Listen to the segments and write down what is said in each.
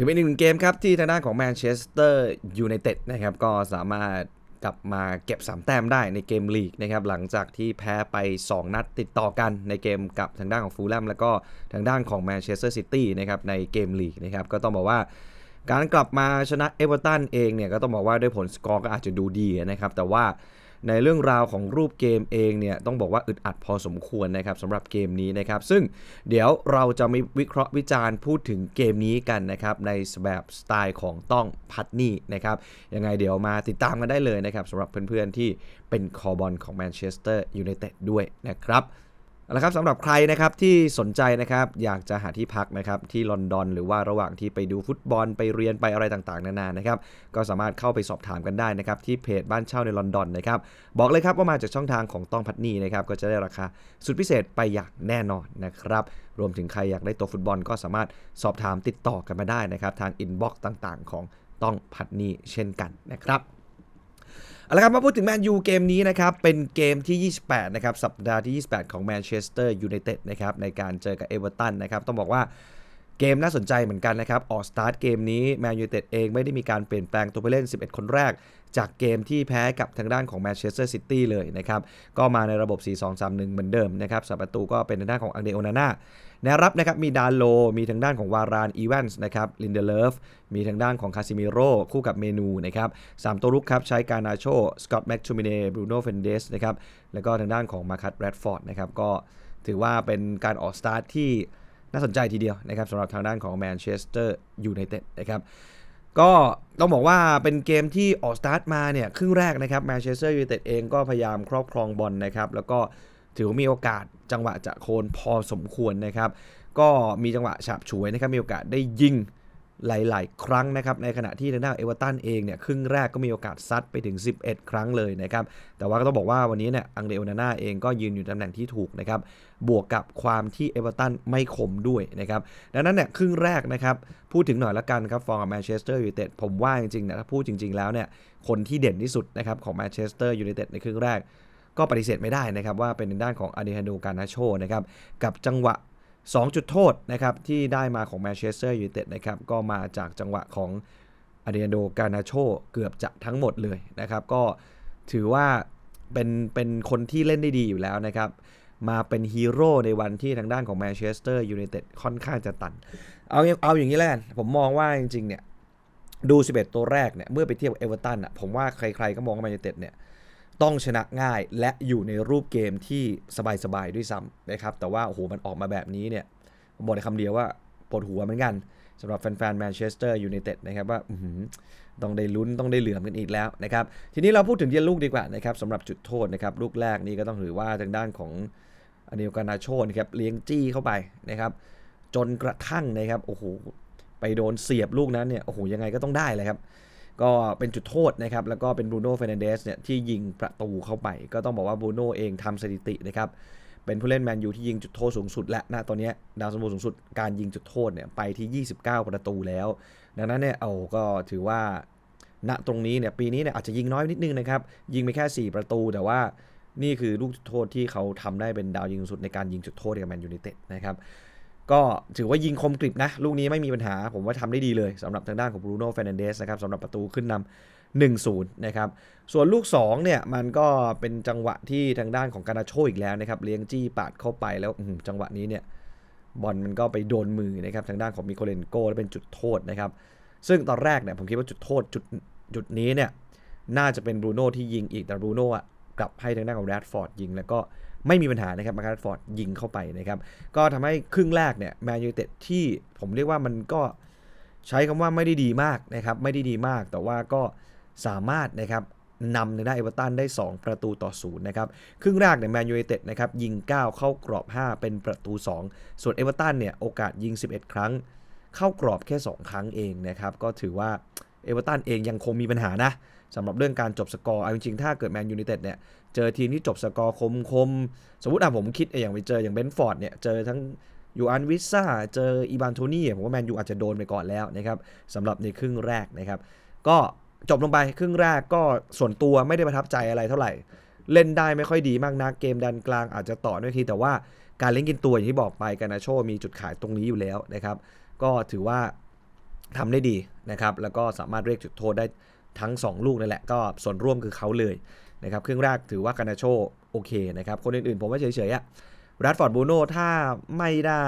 ถือเป็นอีกหนึ่งเกมครับ ที่ทางด้านของแมนเชสเตอร์ยูไนเต็ดนะครับ ก็สามารถกลับมาเก็บ 3 แต้มได้ในเกมลีกนะครับ หลังจากที่แพ้ไป 2 นัดติดต่อกันในเกมกับทางด้านของฟูลแลมแล้วก็ทางด้านของแมนเชสเตอร์ซิตี้นะครับในเกมลีกนะครับ ก็ต้องบอกว่าการกลับมาชนะเอเวอร์ตันเองเนี่ยก็ต้องบอกว่าด้วยผลสกอร์ก็อาจจะดูดีนะครับ แต่ว่า ในเรื่องราวของรูปเกมเองเนี่ยต้องบอกว่าอึดอัดพอสมควรนะครับสำหรับเกมนี้นะครับซึ่งเดี๋ยวเราจะมีวิเคราะห์วิจารณ์พูดถึงเกมนี้กันนะครับในแบบสไตล์ของต้องพัดนี่นะครับยังไงเดี๋ยวมาติดตามกันได้เลยนะครับสำหรับเพื่อนๆที่เป็นคอบอลของแมนเชสเตอร์ยูไนเต็ดด้วยนะครับ เอาละครับสำหรับใครนะครับที่สนใจนะครับอยากจะหาที่พักนะครับที่ลอนดอน หรือว่าระหว่างที่ไปดูฟุตบอลไปเรียนไปอะไรต่างๆนานานะครับก็สามารถเข้าไปสอบถามกันได้นะครับที่เพจบ้านเช่าในลอนดอนนะครับบอกเลยครับว่ามาจากช่องทางของต้องพัดนีนะครับก็จะได้ราคาสุดพิเศษไปอย่างแน่นอนนะครับรวมถึงใครอยากได้ตัวฟุตบอลก็สามารถสอบถามติดต่อกันมาได้นะครับทางอินบ็อกซ์ต่างๆ ของต้องพัดนีเช่นกันนะครับ เอาละครับมาพูดถึงแมนยูเกมนี้นะครับ เป็นเกมที่ 28 นะครับ สัปดาห์ที่ 28 ของแมนเชสเตอร์ยูไนเต็ดนะครับในการเจอกับเอเวอร์ตันนะครับ ต้องบอกว่า เกมน่าสนใจเหมือนกันนะครับ ออกสตาร์ทเกมนี้แมนยูเต็ดเองไม่ได้มีการเปลี่ยนแปลงตัวผู้เล่น 11 คนแรก จากเกมที่แพ้กับทางด้านของแมนเชสเตอร์ซิตี้เลยนะครับ ก็มาในระบบ 4-2-3-1 เหมือนเดิมนะครับสัประตูก็เป็นทางด้านของอังเดโอนาน่าแนวรับนะครับมีดานโล มีทางด้านของวารานอีแวนส์นะครับลินเดเลฟมีทางด้านของคาซิมิโร่คู่กับเมนูนะครับสามตัวรุกครับใช้การนาโชสกอตแม็กชูมิเน่บรูโน่เฟนเดสนะครับแล้วก็ทางด้านของมาคัตแรดฟอร์ดนะครับก็ถือว่าเป็นการออกสตาร์ทที่ น่าสนใจทีเดียวนะครับสำหรับทางด้านของแมนเชสเตอร์ยูไนเต็ดนะครับก็ต้องบอกว่าเป็นเกมที่ออกสตาร์ทมาเนี่ยครึ่งแรกนะครับแมนเชสเตอร์ยูไนเต็ดเองก็พยายามครอบครองบอลนะครับ แล้วก็ถือว่ามีโอกาสจังหวะจะโคนพอสมควรนะครับ ก็มีจังหวะฉาบฉวยนะครับมีโอกาสได้ยิง หลาย ๆ ครั้งนะครับ ในขณะที่ทางด้านเอเวอร์ตันเองเนี่ยครึ่งแรกก็มีโอกาสซัดไปถึง 11 ครั้งเลยนะครับ แต่ว่าก็ต้องบอกว่าวันนี้เนี่ยอังเดโอนาน่าเองก็ยืนอยู่ตำแหน่งที่ถูกนะครับ บวกกับความที่เอเวอร์ตันไม่คมด้วยนะครับ ดังนั้นเนี่ยครึ่งแรกนะครับ พูดถึงหน่อยละกันครับฟอร์มแมนเชสเตอร์ยูไนเต็ดผมว่าจริงๆนี่ยถ้าพูดจริง ๆ แล้วเนี่ยคนที่เด่นที่สุดนะครับของแมนเชสเตอร์ยูไนเต็ดในครึ่งแรกก็ปฏิเสธไม่ได้นะครับว่าเป็นในด้านของอาดิฮันโดการนาโชนะครับกับจังหวะ 2 จุดโทษนะครับที่ได้มาของแมนเชสเตอร์ยูไนเต็ดนะครับก็มาจากจังหวะของอาดิฮันโดกานาโชเกือบจะทั้งหมดเลยนะครับก็ถือว่าเป็นเป็นคนที่เล่นได้ดีอยู่แล้วนะครับมาเป็นฮีโร่ในวันที่ทางด้านของแมนเชสเตอร์ยูไนเต็ดค่อนข้างจะตัน เอาเอาอย่างนี้แล้วกันผมมองว่าจริงๆเนี่ยดู 11 ตัวแรกเนี่ยเมื่อไปเทียบกับเอเวอร์ตันอะผมว่าใครๆก็มองว่าแมนยูไนเต็ดเนี่ย ต้องชนะง่ายและอยู่ในรูปเกมที่สบายๆด้วยซ้ำนะครับ แต่ว่าโอ้โหมันออกมาแบบนี้เนี่ยบอกในคำเดียวว่าปวดหัวเหมือนกันสำหรับแฟนๆแมนเชสเตอร์ยูไนเต็ดนะครับว่าต้องได้ลุ้นต้องได้เหลือมกันอีกแล้วนะครับ ทีนี้เราพูดถึงเยนลูกดีกว่านะครับสำหรับจุดโทษนะครับ ลูกแรกนี้ก็ต้องถือว่าทางด้านของอเนลกานาโชนะครับเลี้ยงจี้เข้าไปนะครับจนกระทั่งนะครับโอ้โหไปโดนเสียบลูกนั้นเนี่ยโอ้โหยังไงก็ต้องได้เลยครับ ก็เป็นจุดโทษนะครับ แล้วก็เป็นบรูโน่เฟรนเดสเนี่ยที่ยิงประตูเข้าไป ก็ต้องบอกว่าบรูโน่เองทำสถิตินะครับ เป็นผู้เล่นแมนยูที่ยิงจุดโทษสูงสุด และนะตอนนี้ดาวซันโวสูงสุดการยิงจุดโทษเนี่ยไปที่ 29 ประตูแล้ว ดังนั้นเนี่ยเอาก็ถือว่าณตรงนี้เนี่ยปีนี้เนี่ยอาจจะยิงน้อยนิดนึงนะครับ ยิงไปแค่ 4 ประตูแต่ว่านี่คือลูกจุดโทษที่เขาทำได้เป็นดาวยิงสูงสุดในการยิงจุดโทษกับแมนยูไนเต็ดนะครับ ก็ถือว่ายิงคมกริบนะ ลูกนี้ไม่มีปัญหา ผมว่าทำได้ดีเลยสำหรับทางด้านของบรูโน่เฟรนันเดสนะครับสำหรับประตูขึ้นนำ1-0 นะครับ ส่วนลูก 2 เนี่ย มันก็เป็นจังหวะที่ทางด้านของการนาโชอีกแล้วนะครับ เลี้ยงจี้ปาดเข้าไปแล้วจังหวะนี้เนี่ยบอลมันก็ไปโดนมือนะครับทางด้านของมิโคเลนโกแล้วเป็นจุดโทษนะครับ ซึ่งตอนแรกเนี่ยผมคิดว่าจุดโทษจุดจุดนี้เนี่ยน่าจะเป็นบรูโน่ที่ยิงอีกแต่บรูโน่กลับให้ทางด้านของแรดฟอร์ดยิงแล้วก็ ไม่มีปัญหานะครับมาร์คแรดฟอร์ดยิงเข้าไปนะครับ ก็ทำให้ครึ่งแรกเนี่ยแมนยูเต็ดที่ผมเรียกว่ามันก็ใช้คำว่าไม่ได้ดีมากนะครับ ไม่ได้ดีมาก แต่ว่าก็สามารถนะครับนำในด้านเอเวอร์ตันได้ 2 ประตูต่อศูนย์นะครับ ครึ่งแรกเนี่ยแมนยูไนเต็ดนะครับยิง 9 เข้ากรอบ 5 เป็นประตู 2 ส่วนเอเวอร์ตันเนี่ยโอกาสยิง 11 ครั้ง เข้ากรอบแค่ 2 ครั้งเองนะครับ ก็ถือว่า เอเวอร์ตันเองยังคงมีปัญหานะสำหรับเรื่องการจบสกอร์เอาจริงๆถ้าเกิดแมนยูไนเต็ดเนี่ยเจอทีมที่จบสกอร์คมคมๆสมมติอะผมคิดอย่างไปเจออย่างเบนฟอร์ดเนี่ยเจอทั้งยูอันวิซ่าเจออีบานโทนี่ผมว่าแมนยูอาจจะโดนไปก่อนแล้วนะครับสำหรับในครึ่งแรกนะครับก็จบลงไปครึ่งแรกก็ส่วนตัวไม่ได้ประทับใจอะไรเท่าไหร่ เล่นได้ไม่ค่อยดีมากนักเกมดันกลางอาจจะต่อด้วยทีแต่ว่าการเล่นกินตัวอย่างที่บอกไปกานาโชมีจุดขายตรงนี้อยู่แล้วนะครับก็ถือว่า ทำได้ดีนะครับ แล้วก็สามารถเรียกจุดโทษได้ทั้ง 2 ลูกนั่นแหละ ก็ส่วนร่วมคือเขาเลยนะครับครึ่งแรกถือว่าการนาโชโอเคนะครับ คนอื่นๆ ผมว่าเฉยๆอะแรดฟอร์ดบูโน่ถ้าไม่ได้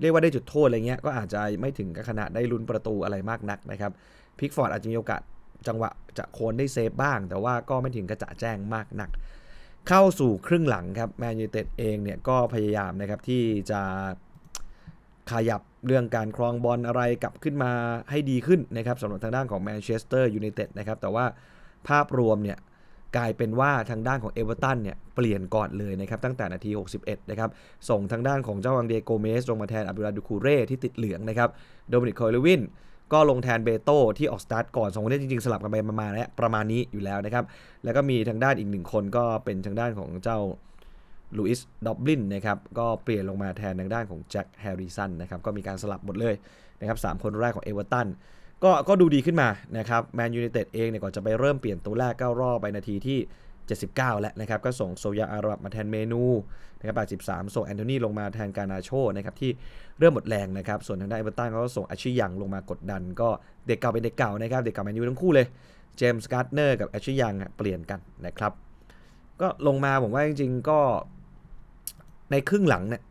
เรียกว่าได้จุดโทษอะไรเงี้ยก็อาจจะไม่ถึงกับขนาดได้ลุ้นประตูอะไรมากนักนะครับพิกฟอร์ดอาจจะมีโอกาสจังหวะจะโคนได้เซฟบ้าง แต่ว่าก็ไม่ถึงกระจะแจ้งมากนัก เข้าสู่ครึ่งหลังครับแมนยูเต็ดเองเนี่ยก็พยายามนะครับที่จะ ขยับเรื่องการครองบอลอะไรกลับขึ้นมาให้ดีขึ้นนะครับสำหรับทางด้านของแมนเชสเตอร์ยูไนเต็ดนะครับแต่ว่าภาพรวมเนี่ยกลายเป็นว่าทางด้านของเอเวอร์ตันเนี่ยเปลี่ยนก่อนเลยนะครับตั้งแต่นาที 61 นะครับ ส่งทางด้านของเจ้าอังเดโกเมสลงมาแทนอับดุลลาดูคูเร่ที่ติดเหลืองนะครับโดมินิกคอยลวินก็ลงแทนเบโต้ที่ออกสตาร์ทก่อนสองคนนี้จริงๆ สลับกันไปมาๆแล้วประมาณนี้อยู่แล้วนะครับ แล้วก็มีทางด้านอีกหนึ่งคนก็เป็นทางด้านของเจ้า ลูอิสดอบลินนะครับก็เปลี่ยนลงมาแทนทางด้านของแจ็คแฮร์ริสันนะครับก็มีการสลับหมดเลยนะครับสามคนแรกของเอเวอร์ตันก็ก็ดูดีขึ้นมานะครับแมนยู i นเต็ดเองเนี่ยก่อนจะไปเริ่มเปลี่ยนตัวแรกก็รอบไปนาทีที่ 79 แล้วนะครับ ก็ส่งโซยาอารับมาแทนเมนูนะครับ83 ส่งแอนโทนีลงมาแทนการนาโชนะครับที่เริ่มหมดแรงนะครับ ส่วนทางด้านเอเวอร์ตันเขาก็ส่งอาชิยังลงมากดดัน ก็เด็กเก่าเป็นเด็กเก่านะครับ เด็กเก่าแมนยูทั้งคู่เลยเจมส์การ์ดเนอร์กับอาชิยังเปลี่ยนกันนะครับ ก็ลงมาผมว่าจริงๆก็ ในครึ่งหลังเนี่ย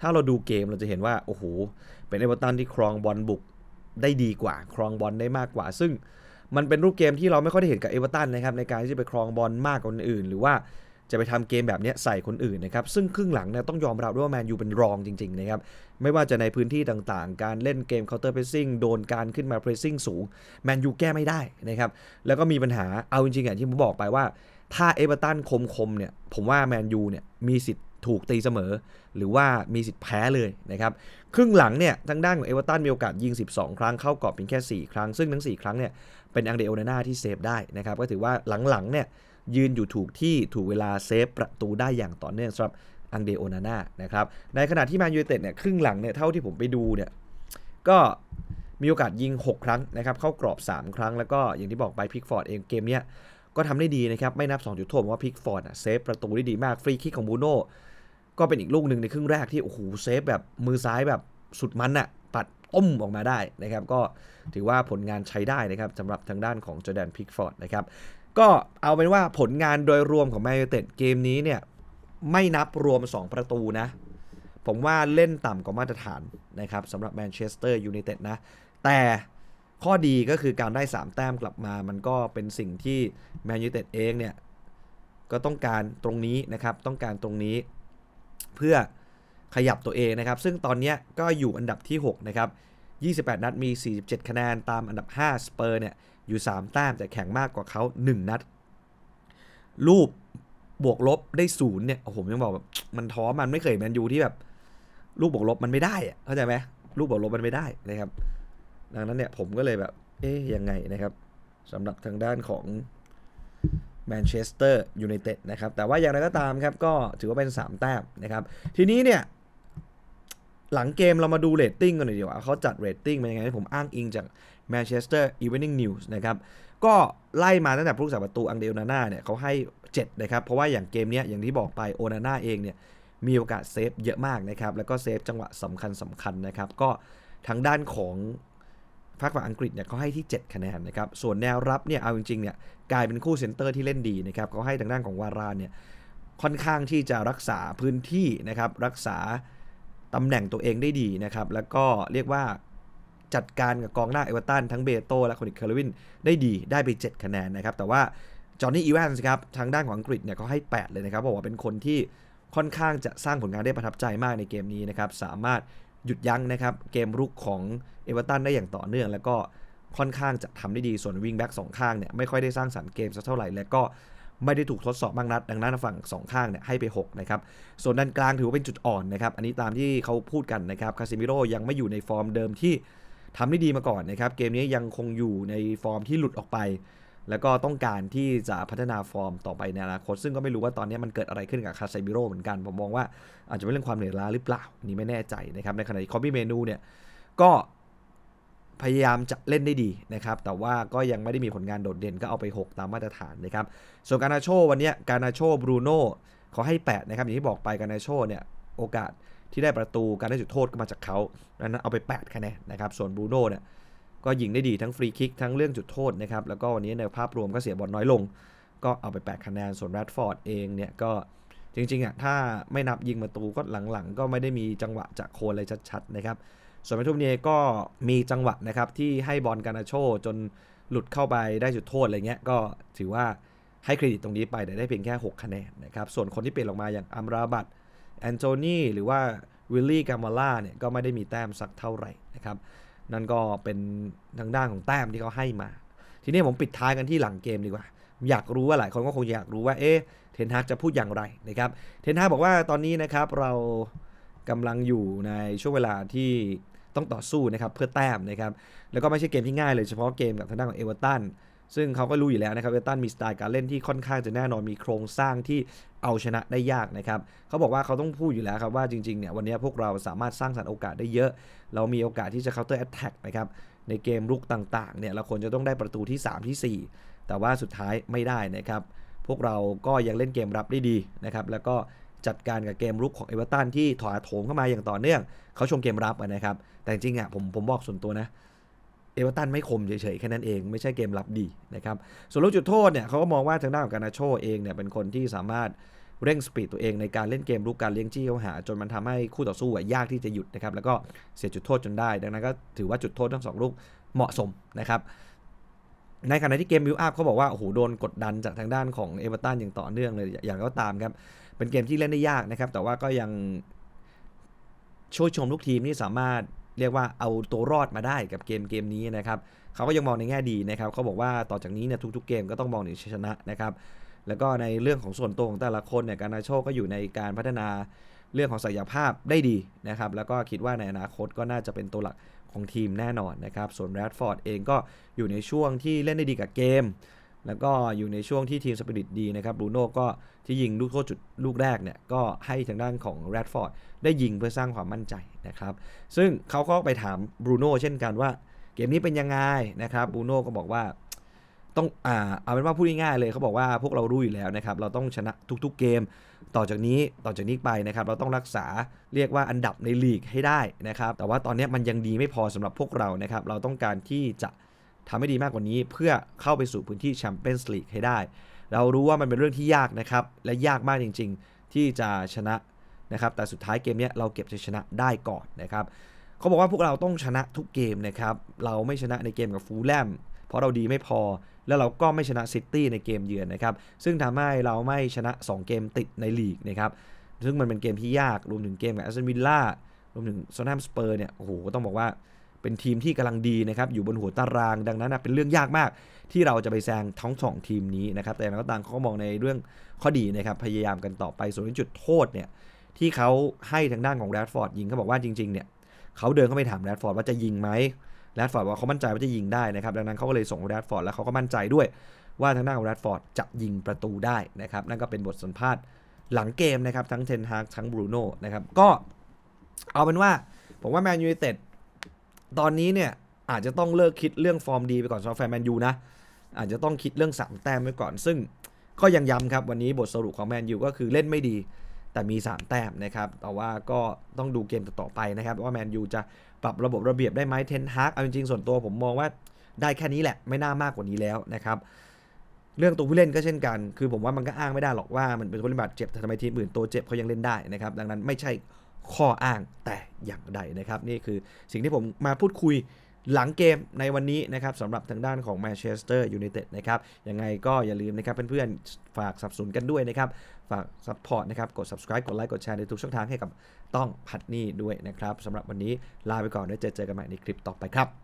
ถ้าเราดูเกมเราจะเห็นว่าโอ้โหเป็นเอเวอร์ตันที่ครองบอลบุกได้ดีกว่า ครองบอลได้มากกว่า ซึ่งมันเป็นรูปเกมที่เราไม่ค่อยได้เห็นกับเอเวอร์ตันนะครับในการที่จะไปครองบอลมากกว่าคนอื่น หรือว่าจะไปทำเกมแบบนี้ใส่คนอื่นนะครับซึ่งครึ่งหลังเนี่ยต้องยอมรับด้วยว่าแมนยูเป็นรองจริงๆนะครับไม่ว่าจะในพื้นที่ต่างๆ การเล่นเกมเคาน์เตอร์เพรสซิ่งโดนการขึ้นมาเพรสซิ่งสูงแมนยูแก้ไม่ได้นะครับแล้วก็มีปัญหาเอาจริงๆอย่างที่ผมบอกไปว่า ถ้าเอเวอร์ตันคมๆเนี่ยผมว่าแมนยูเนี่ยมีสิทธิ์ ถูกตีเสมอ หรือว่ามีสิทธิ์แพ้เลยนะครับ ครึ่งหลังเนี่ยทางด้านของเอเวอร์ตันมีโอกาสยิง 12 ครั้งเข้ากรอบเพียงแค่ 4 ครั้ง ซึ่งทั้ง 4 ครั้งเนี่ยเป็นอังเดโอนาน่าที่เซฟได้นะครับก็ถือว่าหลังๆเนี่ยยืนอยู่ถูกที่ถูกเวลาเซฟประตูได้อย่างต่อเนื่องสำหรับอังเดโอนาน่านะครับในขณะที่แมนยูเต็ดเนี่ยครึ่งหลังเนี่ยเท่าที่ผมไปดูเนี่ยก็มีโอกาสยิง 6 ครั้งนะครับเข้ากรอบ 3 ครั้งแล้วก็อย่างที่บอกไปพิกฟอร์ดเองเกมเนี้ยก็ทำได้ดีนะครับ ไม่นับ2จุดโทษว่าพิกฟอร์ดเซฟประตูได้ดีมาก ฟรีคิกของบูโน่ ก็เป็นอีกลูกหนึ่งในครึ่งแรกที่โอ้โหเซฟแบบมือซ้ายแบบสุดมันอะปัดต้มออกมาได้นะครับ ก็ถือว่าผลงานใช้ได้นะครับสำหรับทางด้านของจอแดนพิกฟอร์ดนะครับ ก็เอาเป็นว่าผลงานโดยรวมของแมนยูเต็ดเกมนี้เนี่ยไม่นับรวม 2 ประตูนะ ผมว่าเล่นต่ำกว่ามาตรฐานนะครับสำหรับแมนเชสเตอร์ยูไนเต็ดนะ แต่ข้อดีก็คือการได้ 3 แต้มกลับมา มันก็เป็นสิ่งที่แมนยูเต็ดเองเนี่ยก็ต้องการตรงนี้นะครับ ต้องการตรงนี้ เพื่อขยับตัวเองนะครับ ซึ่งตอนนี้ก็อยู่อันดับที่ 6 นะครับ 28 นัดมี 47 คะแนนตามอันดับ 5 สเปอร์เนี่ยอยู่ 3 แต้มแต่แข่งมากกว่าเขา 1 นัด รูปบวกลบได้ศูนย์เนี่ยโอ้โหยังบอกแบบมันท้อมันไม่เคยแมนยูที่แบบลูกบวกลบมันไม่ได้อะเข้าใจไหมลูกบวกลบมันไม่ได้นะครับ ดังนั้นเนี่ยผมก็เลยแบบ เอ๊ยยังไงนะครับสำหรับทางด้านของ แมนเชสเตอร์ยูไนเต็ดนะครับ แต่ว่าอย่างไรก็ตามครับก็ถือว่าเป็น 3 แต้มนะครับ ทีนี้เนี่ย หลังเกมเรามาดูเรตติ้งกันหน่อยดีกว่าเขาจัดเรตติ้งเป็นยังไงผมอ้างอิงจาก Manchester Evening News นะครับก็ไล่มาตั้งแต่ผู้รักษาประตูอังเดลนาน่าเนี่ยเขาให้ 7 นะครับ เพราะว่าอย่างเกมเนี้ยอย่างที่บอกไปโอนาน่าเองเนี่ยมีโอกาสเซฟเยอะมากนะครับ แล้วก็เซฟจังหวะสำคัญสำคัญนะครับ ก็ทางด้านของ ฝั่งฝั่งอังกฤษเนี่ยเขาให้ที่ 7 คะแนนนะครับ ส่วนแนวรับเนี่ยเอาจริงๆเนี่ยกลายเป็นคู่เซนเตอร์ที่เล่นดีนะครับเขาให้ทางด้านของวารานเนี่ยค่อนข้างที่จะรักษาพื้นที่นะครับรักษาตำแหน่งตัวเองได้ดีนะครับแล้วก็เรียกว่าจัดการกับกองหน้าเอเวอร์ตันทั้งเบโตและคอนิกเคอร์วินได้ดีได้ไป 7 คะแนนนะครับแต่ว่าจอห์นนี่อีแวนส์ครับทางด้านของอังกฤษเนี่ยเขาให้ 8 เลยนะครับบอกว่าเป็นคนที่ค่อนข้างจะสร้างผลงานได้ประทับใจมากในเกมนี้นะครับสามารถ หยุดยั้งนะครับ เกมรุกของเอเวอร์ตันได้อย่างต่อเนื่อง แล้วก็ค่อนข้างจะทำได้ดีส่วนวิงแบ็กสองข้างเนี่ยไม่ค่อยได้สร้างสรรค์เกมสักเท่าไหร่ และก็ไม่ได้ถูกทดสอบมากนัด ดังนั้นฝั่งสองข้างเนี่ยให้ไป6นะครับส่วนด้านกลางถือว่าเป็นจุดอ่อนนะครับอันนี้ตามที่เขาพูดกันนะครับคาซิมิโร่ยังไม่อยู่ในฟอร์มเดิมที่ทำได้ดีมาก่อนนะครับเกมนี้ยังคงอยู่ในฟอร์มที่หลุดออกไป แล้วก็ต้องการที่จะพัฒนาฟอร์มต่อไปในอนาคต ซึ่งก็ไม่รู้ว่าตอนนี้มันเกิดอะไรขึ้นกับคาซิมิโร่เหมือนกัน ผมมองว่าอาจจะเป็นเรื่องความเหนื่อยล้าหรือเปล่านนี้ไม่แน่ใจนะครับในขณะที่คอมบี้เมนูเนี่ยก็พยายามจะเล่นได้ดีนะครับ แต่ว่าก็ยังไม่ได้มีผลงานโดดเด่นก็เอาไป 6 ตามมาตรฐานนะครับ ส่วนการนาโชวันนี้การนาโชบรูโน่เขาให้ 8 นะครับ อย่างที่บอกไปการนาโชเนี่ยโอกาสที่ได้ประตูการได้จุดโทษก็มาจากเขาดังนั้นเอาไป 8 คะแนนนะครับ ส่วนบรูโน่เนี่ย ก็ยิงได้ดีทั้งฟรีคิกทั้งเรื่องจุดโทษนะครับ แล้วก็วันนี้ในภาพรวมก็เสียบอลน้อยลง ก็เอาไป 8 คะแนน ส่วนแรดฟอร์ดเองเนี่ยก็จริงๆอะถ้าไม่นับยิงประตูก็หลังๆ ก็ไม่ได้มีจังหวะจากโคนอะไรชัดๆนะครับ ส่วนแมทูเนียก็มีจังหวะนะครับที่ให้บอลการนาโชจนหลุดเข้าไปได้จุดโทษอะไรเงี้ยก็ถือว่าให้เครดิตตรงนี้ไปแต่ได้เพียงแค่ 6 คะแนนนะครับส่วนคนที่เปลี่ยนออกมาอย่างอัมราบัตแอนโทนีหรือว่าวิลลี่กามาล่าเนี่ยก็ไม่ได้มีแต้มสักเท่าไหร่นะครับ นั่นก็เป็นทางด้านของแต้มที่เขาให้มา ทีนี้ผมปิดท้ายกันที่หลังเกมดีกว่า อยากรู้ว่าหลายคนก็คงอยากรู้ว่าเอ๊ะเทนฮากจะพูดอย่างไรนะครับ เทนฮากบอกว่าตอนนี้นะครับเรากำลังอยู่ในช่วงเวลาที่ต้องต่อสู้นะครับเพื่อแต้มนะครับ แล้วก็ไม่ใช่เกมที่ง่ายเลยเฉพาะเกมกับทางด้านของเอเวอร์ตัน ซึ่งเขาก็รู้อยู่แล้วนะครับเอเวอร์ตันมีสไตล์การเล่นที่ค่อนข้างจะแน่นอนมีโครงสร้างที่เอาชนะได้ยากนะครับเขาบอกว่าเขาต้องพูดอยู่แล้วครับว่าจริงๆเนี่ยวันนี้พวกเราสามารถสร้างสรรค์โอกาสได้เยอะ เรามีโอกาสที่จะ counter attack นะครับในเกมรุกต่างๆเนี่ยเราควรจะต้องได้ประตูที่ 3 ที่ 4 แต่ว่าสุดท้ายไม่ได้นะครับพวกเราก็ยังเล่นเกมรับได้ดีนะครับแล้วก็จัดการกับเกมรุกของเอเวอร์ตันที่ถอโถมเข้ามาอย่างต่อเนื่องเขาชมเกมรับนะครับแต่จริงๆอะผมผมบอกส่วนตัวนะ เอเวอร์ตันไม่คมเฉยๆ แค่นั้นเองไม่ใช่เกมรับดีนะครับส่วนลูกจุดโทษเนี่ยเขาก็มองว่าทางด้านของการนาโชเองเนี่ยเป็นคนที่สามารถเร่งสปีดตัวเองในการเล่นเกมรุกการเลี้ยงจี้เข้าหา จนมันทำให้คู่ต่อสู้อะยากที่จะหยุดนะครับแล้วก็เสียจุดโทษจนได้ ดังนั้นก็ถือว่าจุดโทษทั้งสองลูกเหมาะสมนะครับในขณะที่เกมบิวอัพเขาบอกว่าโอ้โหโดนกดดันจากทางด้านของเอเวอร์ตันอย่างต่อเนื่องเลยอย่างก็ตามครับเป็นเกมที่เล่นได้ยากนะครับแต่ว่าก็ยังช่วยชมลูกทีมที่สามารถ เรียกว่าเอาตัวรอดมาได้กับเกมเกมนี้นะครับเขาก็ยังมองในแง่ดีนะครับเขาบอกว่าต่อจากนี้เนี่ยทุกๆเกมก็ต้องมองถึงชัยชนะนะครับแล้วก็ในเรื่องของส่วนตัวของแต่ละคนเนี่ยการนาโชก็อยู่ในการพัฒนาเรื่องของศักยภาพได้ดีนะครับแล้วก็คิดว่าในอนาคตก็น่าจะเป็นตัวหลักของทีมแน่นอนนะครับส่วนแรดฟอร์ดเองก็อยู่ในช่วงที่เล่นได้ดีกับเกม แล้วก็อยู่ในช่วงที่ทีมสปิริตดีนะครับบรูโน่ก็ที่ยิงลูกโทษจุดลูกแรกเนี่ยก็ให้ทางด้านของแรดฟอร์ดได้ยิงเพื่อสร้างความมั่นใจนะครับ ซึ่งเขาก็ไปถามบรูโน่เช่นกันว่า เกมนี้เป็นยังไงนะครับบรูโน่ก็บอกว่าต้องอ่าเอาเป็นว่าพูดง่ายๆเลยเขาบอกว่าพวกเรารู้อยู่แล้วนะครับเราต้องชนะทุกๆเกม ต่อจากนี้ต่อจากนี้ไปนะครับเราต้องรักษาเรียกว่าอันดับในลีกให้ได้นะครับแต่ว่าตอนนี้มันยังดีไม่พอสำหรับพวกเรานะครับเราต้องการที่จะ ทำให้ดีมากกว่านี้ เพื่อเข้าไปสู่พื้นที่แชมเปี้ยนส์ลีกให้ได้ เรารู้ว่ามันเป็นเรื่องที่ยากนะครับ และยากมากจริง ๆ ที่จะชนะนะครับ แต่สุดท้ายเกมนี้เราเก็บชัยชนะได้ก่อนนะครับเขาบอกว่าพวกเราต้องชนะทุกเกมนะครับ เราไม่ชนะในเกมกับฟูลแลมเพราะเราดีไม่พอ แล้วเราก็ไม่ชนะซิตี้ในเกมเยือนนะครับ ซึ่งทำให้เราไม่ชนะ 2 เกมติดในลีกนะครับ ซึ่งมันเป็นเกมที่ยาก รวมถึงเกมกับแอสตันวิลล่ารวมถึงซนแฮมสเปอร์เนี่ย โอ้โห ต้องบอกว่า เป็นทีมที่กำลังดีนะครับอยู่บนหัวตาราง ดังนั้นนะเป็นเรื่องยากมาก ที่เราจะไปแซงทั้งสองทีมนี้นะครับแต่อย่าก็ตามเขาก็มองในเรื่องข้อดีนะครับพยายามกันต่อไปส่วนจุดโทษเนี่ยที่เขาให้ทางด้านของแรดฟอร์ดยิงเขาบอกว่าจริงๆเนี่ยเขาเดินเข้าไปถามแรดฟอร์ดว่าจะยิงไหมแรดฟอร์ดว่าเขามั่นใจว่าจะยิงได้นะครับดังนั้นเขาก็เลยส่งแรดฟอร์ดแล้วเขาก็มั่นใจด้วย ว่าทางด้านของแรดฟอร์ดจะยิงประตูได้นะครับนั่นก็เป็นบทสัมภาษณ์หลังเกมนะครับทั้งเทนฮากทั้งบรูโน่นะครับก็เอาเป็นว่าผมว่าแมนยู i นเต็ด ตอนนี้เนี่ยอาจจะต้องเลิกคิดเรื่องฟอร์มดีไปก่อนสำหรับแฟนแมนยูนะ อาจจะต้องคิดเรื่องสามแต้มไว้ก่อน ซึ่งก็ยังย้ำครับวันนี้บทสรุปของแมนยูก็คือเล่นไม่ดี แต่มี 3 แต้มนะครับ แต่ว่าก็ต้องดูเกมต่อไปนะครับ ว่าแมนยูจะปรับระบบระเบียบได้ไหมเทนฮากเอาจริงๆส่วนตัวผมมองว่าได้แค่นี้แหละไม่น่ามากกว่านี้แล้วนะครับเรื่องตัวผู้เล่นก็เช่นกัน คือผมว่ามันก็อ้างไม่ได้หรอกว่ามันเป็นผู้เล่นบาดเจ็บแต่ทำไมทีมอื่นตัวเจ็บเขายังเล่นได้นะครับ ดังนั้นไม่ใช่ ข้ออ้างแต่อย่างใดนะครับ นี่คือสิ่งที่ผมมาพูดคุยหลังเกมในวันนี้นะครับสำหรับทางด้านของแมนเชสเตอร์ยูไนเต็ดนะครับยังไงก็อย่าลืมนะครับเพื่อนๆฝากสับสนุนกันด้วยนะครับ ฝากซัพพอร์ตนะครับ กด subscribe กดไลค์กดแชร์ในทุกช่องทางให้กับต้องพัดนี่ด้วยนะครับสำหรับวันนี้ลาไปก่อนแล้วเจอกันใหม่ในคลิปต่อไปครับ